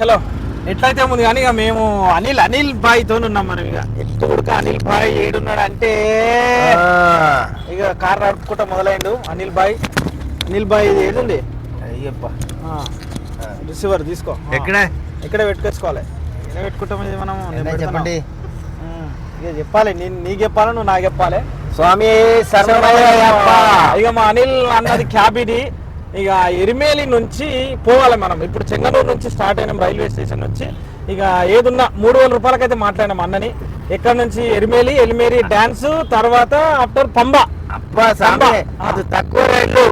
చలో ఎట్లయితే ఉంది కానీ ఇక మేము అనిల్ అనిల్ బాయ్తో ఉన్నాం మనం ఇక. ఎప్పుడు అనిల్ బాయ్ ఏడున్నాడు అంటే ఇక కార్ నడుపుకుంటా మొదలైండు. అనిల్ బాయ్ అనిల్ బాయ్ ఇది ఏడుంది అయ్యప్ప రిసీవర్ తీసుకో. ఎక్కడ? ఇక్కడ పెట్టుకోవాలి ఇక్కడ పెట్టుకుంటాం ఇది మనం. చెప్పండి? ఇక చెప్పాలి నేను నీకు చెప్పాలి నువ్వు నాకు చెప్పాలి. స్వామి ఇక మా అనిల్ అన్నది క్యాబ్ ఇది ఇక ఎరిమేలి నుంచి పోవాలి మనం. ఇప్పుడు చెంగనూరు నుంచి స్టార్ట్ అయినాం రైల్వే స్టేషన్ నుంచి ఇక ఏదున్నా మూడు వేల రూపాయలకైతే మాట్లాడినాం అన్నని. ఎక్కడ నుంచి? ఎరిమేలి ఎలిమేరి డ్యాన్స్ తర్వాత ఆఫ్టర్ పంబ. అబ్బా అది తక్కువ రేట్లు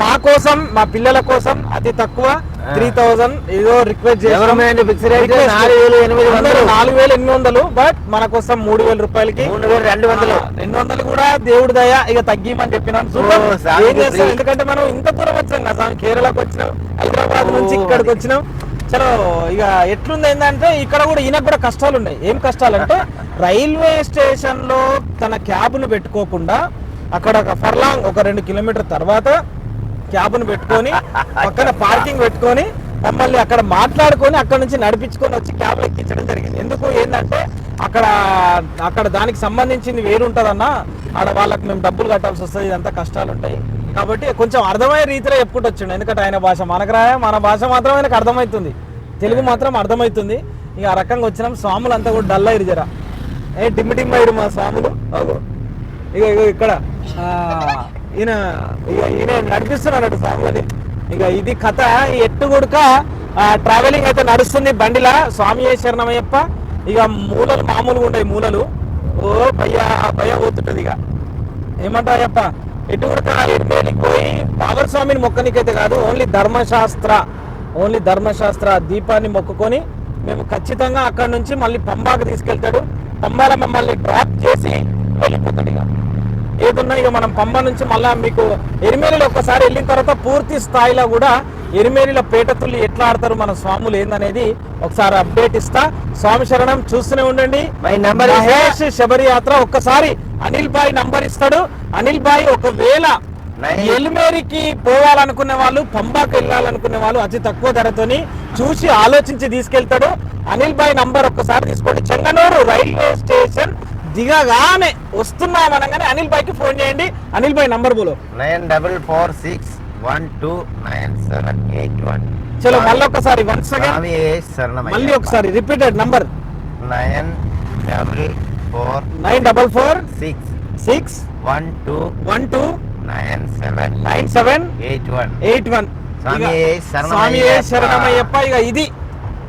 మా కోసం మా పిల్లల కోసం అతి తక్కువ త్రీ థౌజండ్ ఏదో రిక్వెస్ట్ రేట్ నాలుగు వేలు ఎనిమిది వందలు. బట్ మన కోసం మూడు వేల రూపాయలకి రెండు వందలు. రెండు వందలు కూడా దేవుడి దయ ఇక తగ్గిమని ఏం చేస్తాం? free. ఎందుకంటే మనం ఇంత దూరం వచ్చాం కదా కేరళకు వచ్చినాం హైదరాబాద్ నుంచి ఇక్కడికి. వచ్చినాం. చలో ఇక ఎట్లుంది ఏంటంటే ఇక్కడ కూడా ఈయనకు కూడా కష్టాలు ఉన్నాయి. ఏం కష్టాలు అంటే రైల్వే స్టేషన్లో తన క్యాబ్ను పెట్టుకోకుండా అక్కడ ఒక ఫర్లాంగ్ ఒక రెండు కిలోమీటర్ తర్వాత క్యాబ్ను పెట్టుకొని పక్కన పార్కింగ్ పెట్టుకొని మమ్మల్ని అక్కడ మాట్లాడుకొని అక్కడ నుంచి నడిపించుకొని వచ్చి క్యాబ్ ఎక్కించడం జరిగింది. ఎందుకు? ఏంటంటే అక్కడ అక్కడ దానికి సంబంధించింది వేరుంటుందన్నా ఆడ వాళ్ళకి మేము డబ్బులు కట్టాల్సి వస్తుంది ఇదంతా కష్టాలు ఉంటాయి కాబట్టి కొంచెం అర్థమయ్యే రీతిలో చెప్పుకుంటూ వచ్చిండు. ఎందుకంటే ఆయన భాష మనకు రాయ మన భాష మాత్రం ఆయనకు అర్థమవుతుంది. తెలుగు మాత్రం అర్థమవుతుంది. ఇక ఆ రకంగా వచ్చినాం. స్వాములు అంతా కూడా డల్ అయ్యారు జరా. ఏ డిమ్మి డిమ్మి మా స్వాములు? ఇక ఇక ఇక్కడ. ఈయన ఇక ఈయన నడిపిస్తున్నాడు స్వామిని ఇక ఇది కథ ఈ ఎట్టు ట్రావెలింగ్ అయితే నడుస్తుంది బండిలా స్వామి శరణమయ్యప్ప. ఇక మూలలు మామూలుగా ఉంటాయి మూలలు. ఓ భయ్య భయ్య పోతుంటది ఇక. ఏమంటారయ్యప్ప? ఎటు గుడక పోయి బాబర్ స్వామిని మొక్కనికైతే కాదు ఓన్లీ ధర్మశాస్త్ర ఓన్లీ ధర్మశాస్త్ర దీపాన్ని మొక్కుకొని మేము ఖచ్చితంగా అక్కడ నుంచి మళ్ళీ పంబాకు తీసుకెళ్తాడు. పంబాల మమ్మల్ని డ్రాప్ చేసి వెళ్ళిపోతాడు ఇక. ఏదున్నా ఇక మనం పంబ నుంచి మళ్ళా మీకు ఎరిమేలిలో ఒక్కసారి వెళ్ళిన తర్వాత పూర్తి స్థాయిలో కూడా ఎరిమేలిలో పేటతుల్లి ఎట్లా ఆడతారు మన స్వాములు ఏందనేది ఒకసారి అప్డేట్ ఇస్తా. స్వామి శరణం చూస్తూనే ఉండండి. మై నంబర్ మహేష్ శబరి యాత్ర ఒక్కసారి అనిల్ బాయ్ నంబర్ ఇస్తాడు. అనిల్ బాయ్ ఒకవేళ ఎలిమేరికి పోవాలనుకునే వాళ్ళు పంబాకు వెళ్ళాలనుకునే వాళ్ళు అతి తక్కువ ధరతోని చూసి ఆలోచించి తీసుకెళ్తాడు. అనిల్ బాయ్ నంబర్ ఒక్కసారి తీసుకోండి. చెంగనూరు రైల్వే స్టేషన్ దిగగానే వస్తున్నాం అనగానే అనిల్ బాయ్కి ఫోన్ చేయండి. అనిల్ బాయ్ నంబర్ బోలో. Nine double four six one two nine seven eight one. చలో మళ్ళీ ఒకసారి వన్స్ అగైన్ స్వామి మళ్ళీ ఒకసారి repeated number. Nine double four nine double four six six one two one two nine seven nine seven eight one. Eight one. స్వామియే శరణమయ్యప్ప ఇక ఇది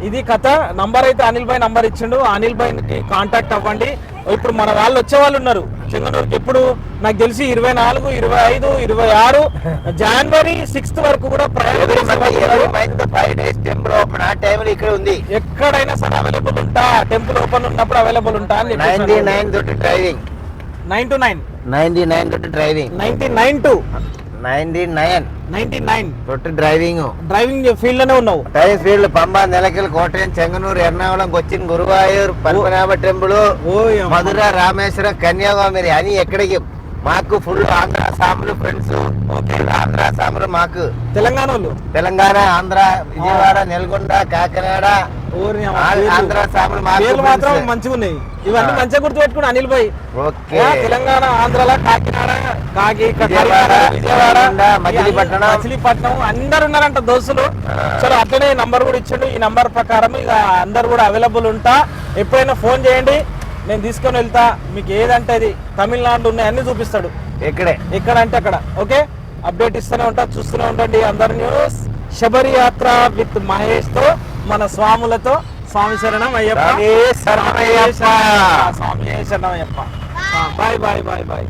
ఇది కథ. నంబర్ అయితే అనిల్ భాయ్ నంబర్ ఇచ్చిండు. అనిల్ భాయ్ కాంటాక్ట్ అవ్వండి. ఇప్పుడు మన వాళ్ళు వచ్చే వాళ్ళు ఉన్నారు. చెంగనూరుకి ఎప్పుడు నాకు తెలిసి ఇరవై నాలుగు ఇరవై ఐదు ఇరవై ఆరు. జనవరి సిక్స్త్ వరకు కూడా టెంపుల్ ఓపెన్ ఆ టైంలో ఇక్కడ ఉంది. ఎక్కడైనా సరే అవైలబుల్ ఉంటా. టెంపుల్ ఓపెన్ ఉన్నప్పుడు అవైలబుల్ ఉంటా ninety nine driving nine two nine ninety nine driving ninety nine two ninety nine. Ninety nine. తోటి డ్రైవింగ్. డ్రైవింగ్ ఫీల్డ్లోనే ఉన్నావు. Time field Pamba Nilakkal Kottayam Chengannur Ernakulam Cochin Guruvayur Padmanabha temple. Madurai Rameswaram Kanyakumari అని ఎక్కడికి మాకు full Andhra సాములు friends Andhra సాములు మాకు. తెలంగాణ వాళ్ళు తెలంగాణ ఆంధ్ర విజయవాడ నెలకొండ కాకినాడ. ఆంధ్ర సాములు మాకు పేర్లు మాత్రం. మంచిగా ఉన్నాయి ఇవన్నీ. మంచిగా గుర్తుపెట్టుకుని అనిల్ భాయ్ తెలంగాణ ఆంధ్రాలో కాకినాడ కాకి విజయవాడ, నల్గొండ, మచిలీపట్నం. మచిలీపట్నం అందరు ఉన్నారంట దోస్తులు. చలో అట్లనే నంబర్ కూడా ఇచ్చాడు. ఈ నంబర్ ప్రకారం ఇక అందరు కూడా అవైలబుల్ ఉంటా. ఎప్పుడైనా ఫోన్ చేయండి. నేను తీసుకొని వెళ్తా. మీకు ఏదంటే అది తమిళనాడు ఉన్నాయి అన్ని చూపిస్తాడు. ఇక్కడే ఎక్కడ? అంటే అక్కడ. ఓకే? అప్డేట్ ఇస్తూనే ఉంటా చూస్తూనే ఉండండి అందరు న్యూస్. శబరి యాత్ర విత్ మహేష్తో మన స్వాములతో. స్వామి శరణం అయ్యప్ప. స్వామి శరణం Ayyappa. Bye bye bye bye.